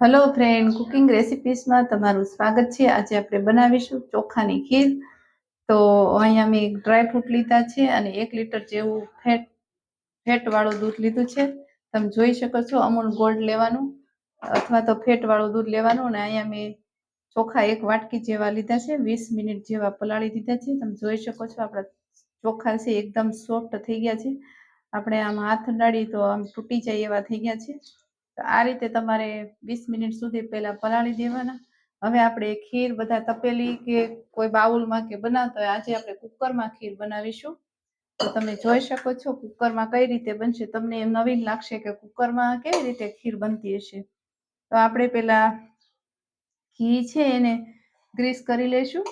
Hello friend cooking રેસિપીસમાં તમારું સ્વાગત છે. આજે આપણે બનાવીશું ચોખાની ખીર. તો અહીંયા મેં ડ્રાયફ્રૂટ લીધા છે અને એક લીટર જેવું ફેટ ફેટવાળું દૂધ લીધું છે. તમે જોઈ શકો છો અમૂલ ગોલ્ડ લેવાનું અથવા તો ફેટવાળું દૂધ લેવાનું અને અહીંયા મેં ચોખા એક વાટકી જેવા લીધા છે, વીસ મિનિટ જેવા પલાળી દીધા છે. તમે જોઈ શકો છો આપણા ચોખા છે, એકદમ સોફ્ટ થઈ ગયા છે. આપણે આમ હાથ અડાડીએ તો આમ તૂટી જાય એવા થઈ ગયા છે. આ રીતે તમારે વીસ મિનિટ સુધી પહેલાં પલાળી દેવાના. હવે આપણે ખીર બધા તપેલી કે કોઈ બાઉલમાં કે બનાવતા હોય, આજે આપણે કુકરમાં ખીર બનાવીશું. તો તમે જોઈ શકો છો કુકરમાં કઈ રીતે બનશે. તમને એમ નવીન લાગશે કે કુકરમાં કેવી રીતે ખીર બનતી હશે. તો આપણે પેલા ઘી છે એને ગ્રીસ કરી લેશું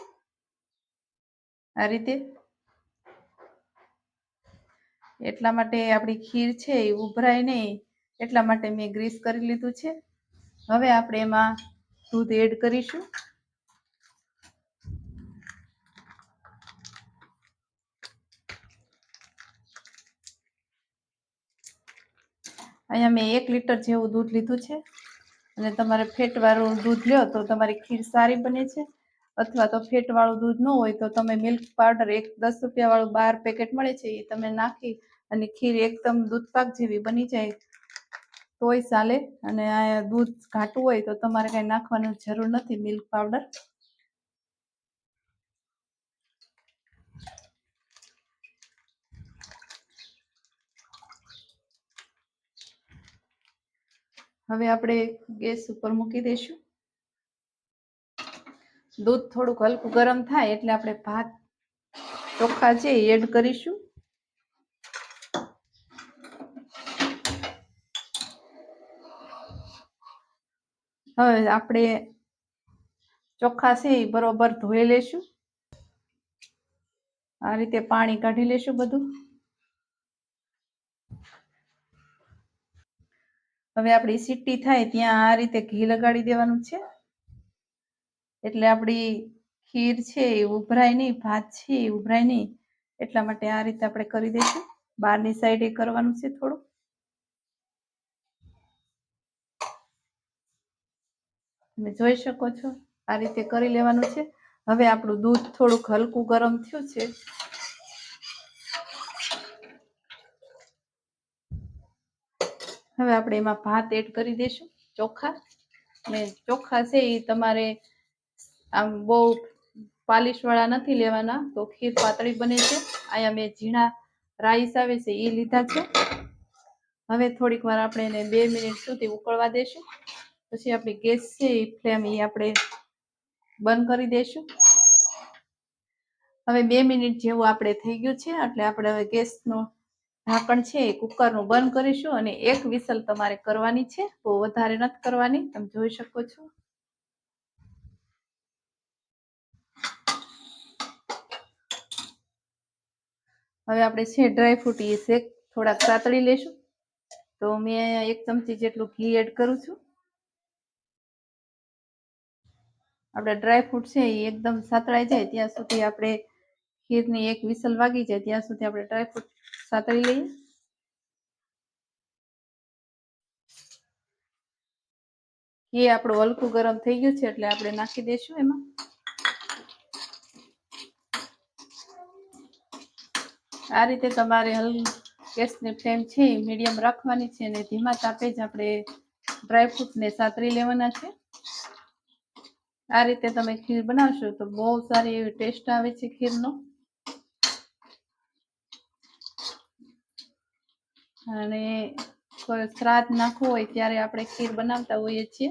આ રીતે. એટલા માટે આપણી ખીર છે એ ઉભરાય નહીં. એટલા માટે મેં ગ્રીસ કરી લીધું છે. હવે આપણે એમાં દૂધ એડ કરીશું. અહીંયા મેં એક લીટર જેવું દૂધ લીધું છે. અને તમારે ફેટવાળું દૂધ લ્યો તો તમારી ખીર સારી બને છે. અથવા તો ફેટવાળું દૂધ ન હોય તો તમે મિલ્ક પાવડર એક દસ રૂપિયાવાળું બાર પેકેટ મળે છે એ તમે નાખી અને ખીર એકદમ દૂધપાક જેવી બની જાય. તોય ચાલે અને આ દૂધ ઘાટું હોય તો તમારે કાંઈ નાખવાની જરૂર નથી મિલ્ક પાવડર હવે આપણે ગેસ ઉપર મૂકી દઈશું. દૂધ થોડુંક હલકું ગરમ થાય એટલે આપણે ભાત ચોખ્ખા છે એડ કરીશું. હવે આપણે ચોખ્ખા છે એ બરોબર ધોઈ લેશું. આ રીતે પાણી કાઢી લેશું બધું. હવે આપણી સીટી થાય ત્યાં આ રીતે ઘી લગાડી દેવાનું છે. એટલે આપણી ખીર છે એ ઉભરાય નહીં, ભાત છે એ ઉભરાય નહીં. એટલા માટે આ રીતે આપણે કરી દઈશું. બહારની સાઈડે કરવાનું છે થોડું તમે જોઈ શકો છો, આ રીતે કરી લેવાનું છે. હવે આપણું દૂધ થોડુંક હલકું ગરમ થયું છે. હવે આપણે એમાં ભાત એડ કરી દઈશું, ચોખા. ને ચોખા છે એ તમારે આમ બહુ પાલિશવાળા નથી લેવાના, તો ખીર પાતળી બને છે. અહીંયા મેં ઝીણા રાઈસ આવે છે એ લીધા છે. હવે થોડીક વાર આપણે એને બે મિનિટ સુધી ઉકળવા દઈશું. પછી આપણી ગેસ છે એ ફ્લેમ એ આપણે બંધ કરી દઈશું હવે બે મિનિટ જેવું આપણે થઈ ગયું છે, એટલે આપણે હવે ગેસનું ઢાંકણ છે, એ કુકરનું બંધ કરીશું અને એક વિસલ તમારે કરવાની છે, બહુ વધારે નથી કરવાની, તમે જોઈ શકો છો. હવે આપણે છે ડ્રાયફ્રૂટ એ શેક થોડાક સાતળી લેશું. તો મેં એક ચમચી જેટલું ઘી એડ કરું છું. આપણે ડ્રાયફ્રૂટ છે એ એકદમ સાતળાઈ જાય ત્યાં સુધી આપણે ખીરની એક વિસલ વાગી જાય ત્યાં સુધી આપણે ડ્રાયફ્રૂટ સાતળી લઈએ. ઘી આપણું હલકું ગરમ થઈ ગયું છે એટલે આપણે નાખી દઈશું એમાં. આ રીતે તમારે હલ ગેસની ફ્લેમ છે મીડિયમ રાખવાની છે અને ધીમા તાપે જ આપણે ડ્રાયફ્રૂટને સાતરી લેવાના છે. આ રીતે તમે ખીર બનાવશો તો બહુ સારી એવી ટેસ્ટ આવે છે ખીરનો. અને કોઈ શ્રાદ્ધ નાખવું હોય ત્યારે આપણે ખીર બનાવતા હોઈએ છીએ.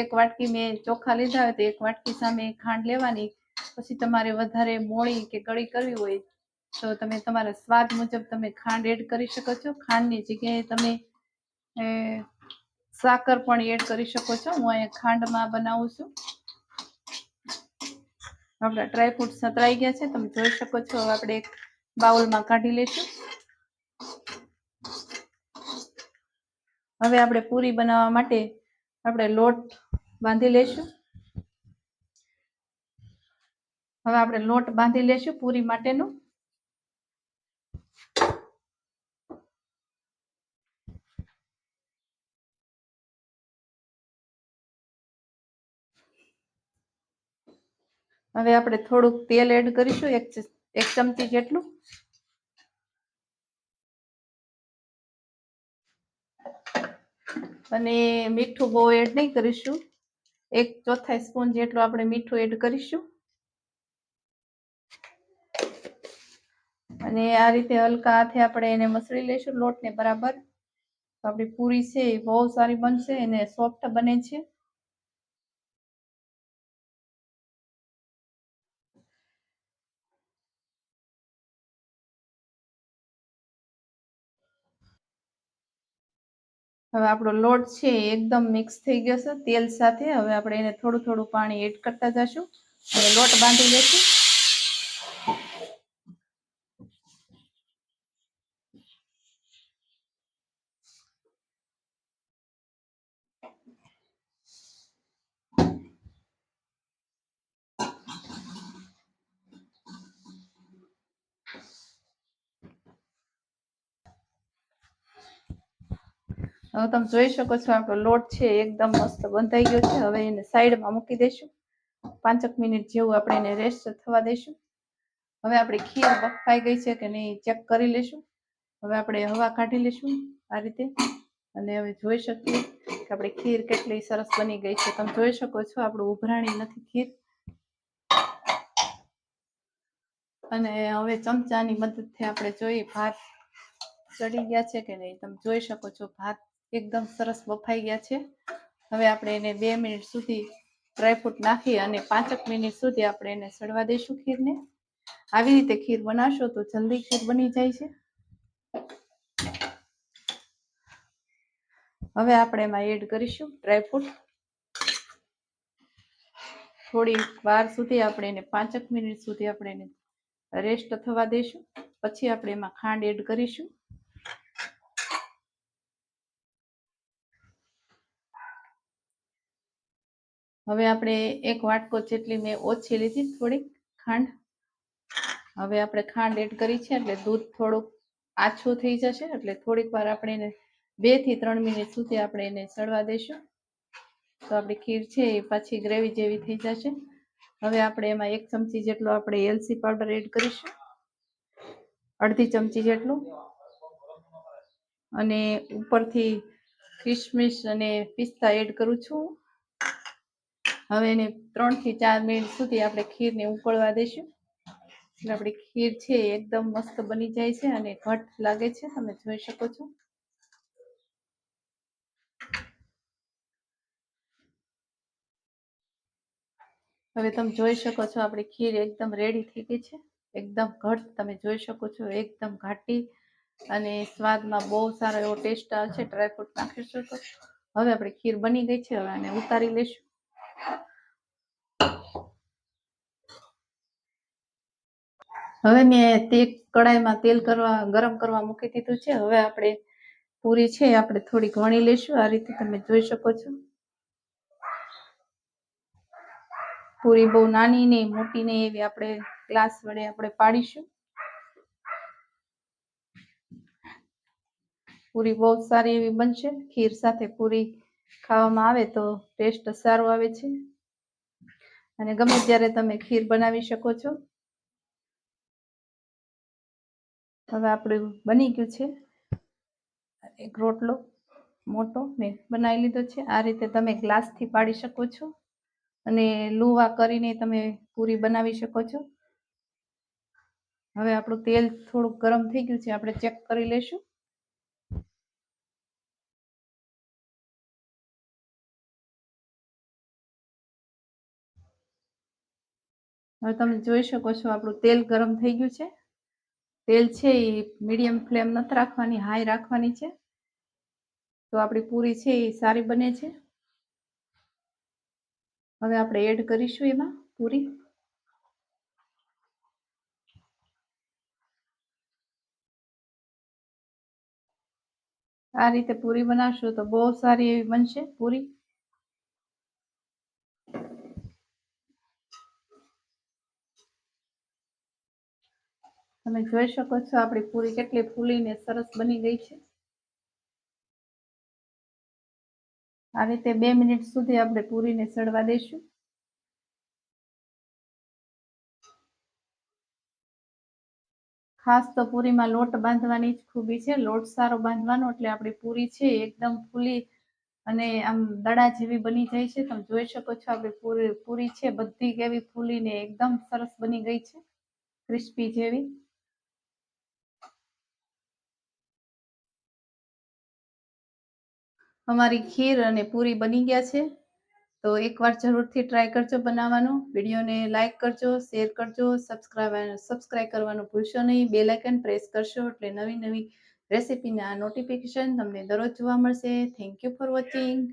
એક વાટકી મેં ચોખા લીધા હોય તો એક વાટકી સામે ખાંડ લેવાની. પછી તમારે વધારે મોળી કે કળી કરવી હોય તો તમે તમારા સ્વાદ મુજબ તમે ખાંડ એડ કરી શકો છો. ખાંડની જગ્યાએ તમે સાકર પણ એડ કરી શકો છો. હું અહીંયા ખાંડમાં બનાવું છું. આપણા ડ્રાયફ્રૂટ સતરાઈ ગયા છે. તમે જોઈ શકો છો. હવે આપણે એક બાઉલમાં કાઢી લઈશું. હવે આપણે પૂરી બનાવવા માટે આપણે લોટ બાંધી લઈશું. હવે આપણે લોટ બાંધી લઈશું પૂરી માટેનું. હવે આપણે થોડુંક તેલ એડ કરીશું, એક એક ચમચી જેટલું. અને મીઠું બહુ એડ નહીં કરીશું. એક ચોથાઈ સ્પૂન જેટલું આપણે મીઠું એડ કરીશું. અને આ રીતે હલકા હાથે આપણે એને મસળી લઈશું લોટને બરાબર. આપણી પૂરી છે એ બહુ સારી બનશે અને સોફ્ટ બને છે. હવે આપણો લોટ છે એકદમ મિક્સ થઈ ગયો છે. તેલ સાથે હવે આપણે એને થોડું થોડું પાણી એડ કરતા જશું. અને લોટ બાંધી લેશું. હવે તમે જોઈ શકો છો, આપણો લોટ છે, એકદમ મસ્ત બંધાઈ ગયો છે. હવે એને સાઈડમાં મૂકી દઈશું પાંચક મિનિટ જેવું આપણે એને રેસ્ટ થવા દઈશું હવે આપણી ખીર બફાઈ ગઈ છે કે નહીં ચેક કરી લઈશું હવે આપણે હવા કાઢી લઈશું આ રીતે. અને હવે જોઈ શકીએ કે આપણી ખીર કેટલી સરસ બની ગઈ છે. તમે જોઈ શકો છો, આપણું ઉભરાણી નથી ખીર. અને હવે ચમચાની મદદથી આપણે જોઈએ ભાત ચડી ગયા છે કે નહીં? તમે જોઈ શકો છો, ભાત એકદમ સરસ બફાઈ ગયા છે. હવે આપણે એને બે મિનિટ સુધી ડ્રાયફ્રૂટ નાખી અને પાંચક મિનિટ સુધી આપણે એને સડવા દઈશું ખીરને. આવી રીતે ખીર બનાવશો તો જલ્દી ખીર બની જાય છે. હવે આપણે એમાં એડ કરીશું ડ્રાયફ્રૂટ થોડી વાર સુધી આપણે એને પાંચક મિનિટ સુધી આપણે એને રેસ્ટ થવા દઈશું. પછી આપણે એમાં ખાંડ એડ કરીશું. હવે આપણે એક વાટકો જેટલી મેં ઓછી લીધી, થોડીક ખાંડ. હવે આપણે ખાંડ એડ કરી છે, એટલે દૂધ થોડુંક આછું થઈ જશે, એટલે થોડીક વાર આપણે એને બેથી ત્રણ મિનિટ સુધી આપણે એને સળવા દઈશું તો આપણી ખીર છે એ પાછી ગ્રેવી જેવી થઈ જશે. હવે આપણે એમાં એક ચમચી જેટલો આપણે એલસી પાવડર એડ કરીશું. અડધી ચમચી જેટલું. અને ઉપરથી કિશમિશ અને પિસ્તા એડ કરું છું. હવે એને ત્રણથી ચાર મિનિટ સુધી આપણે ખીરને ઉકળવા દઈશું. એટલે આપણી ખીર છે એકદમ મસ્ત બની જાય છે અને ઘટ લાગે છે, તમે જોઈ શકો છો. હવે તમે જોઈ શકો છો આપણી ખીર એકદમ રેડી થઈ ગઈ છે. એકદમ ઘટ તમે જોઈ શકો છો, એકદમ ઘાટી અને સ્વાદમાં બહુ સારો એવો ટેસ્ટ આવે છે. ડ્રાયફ્રૂટ નાખીશું તો હવે આપણી ખીર બની ગઈ છે, હવે આને ઉતારી લઈશું. હવે મેં તે કડાઈમાં તેલ કરવા, ગરમ કરવા મૂકી દીધું છે. હવે આપણે પૂરી છે, આપણે થોડીક વણી લઈશું. આ રીતે તમે જોઈ શકો છો. પૂરી બહુ નાની નહીં, મોટી ને એવી આપણે ગ્લાસ વડે આપણે પાડીશું. પૂરી બહુ સારી એવી બનશે. ખીર સાથે પૂરી ખાવામાં આવે તો ટેસ્ટ સારો આવે છે. અને ગમે ત્યારે તમે ખીર બનાવી શકો છો. હવે આપણું બની ગયું છે. એક રોટલો મોટો મેં બનાવી લીધો છે. આ રીતે તમે ગ્લાસથી પાડી શકો છો. અને લુવા કરીને તમે પૂરી બનાવી શકો છો. હવે આપણું તેલ થોડુંક ગરમ થઈ ગયું છે. આપણે ચેક કરી લઈશું. હવે તમે જોઈ શકો છો આપણું તેલ ગરમ થઈ ગયું છે. તેલ છે એ મીડિયમ ફ્લેમ નથી રાખવાની હાઈ રાખવાની છે. તો આપણી પૂરી છે એ સારી બને છે. હવે આપણે એડ કરીશું એમાં પૂરી. આ રીતે પૂરી બનાવશું તો બહુ સારી એવી બનશે પૂરી. તમે જોઈ શકો છો આપણી પૂરી કેટલી ફૂલીને સરસ બની ગઈ છે. આ રીતે બે મિનિટ સુધી આપણે પૂરીને સડવા દઈશું. ખાસ તો પૂરીમાં લોટ બાંધવાની જ ખૂબી છે. લોટ સારો બાંધવાનો એટલે આપણી પૂરી છે એકદમ ફૂલી અને આમ દડા જેવી બની જાય છે. તમે જોઈ શકો છો આપણી પૂરી પૂરી છે. બધી કેવી ફૂલીને એકદમ સરસ બની ગઈ છે. ક્રિસ્પી જેવી. અમારી ખીર અને પૂરી બની ગયા છે. તો એકવાર જરૂરથી ટ્રાય કરજો બનાવવાનું. વિડીયોને લાઇક કરજો શેર કરજો સબસ્ક્રાઈબ સબસ્ક્રાઇબ કરવાનું ભૂલશો નહીં. બે લાઇકન પ્રેસ કરશો એટલે નવી નવી રેસીપીના નોટિફિકેશન તમને દરરોજ જોવા મળશે. Thank you for watching